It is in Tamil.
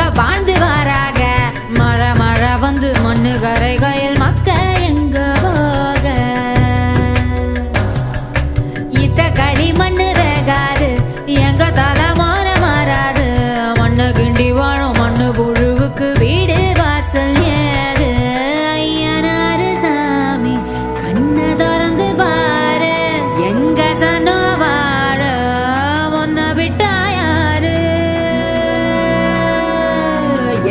மக்க வாழ்ந்து வாராக. மழை மழை வந்து மண்ணு கரைகையில் மக்க எங்க போக? இத்த களி மண்ணு வேகாது எங்க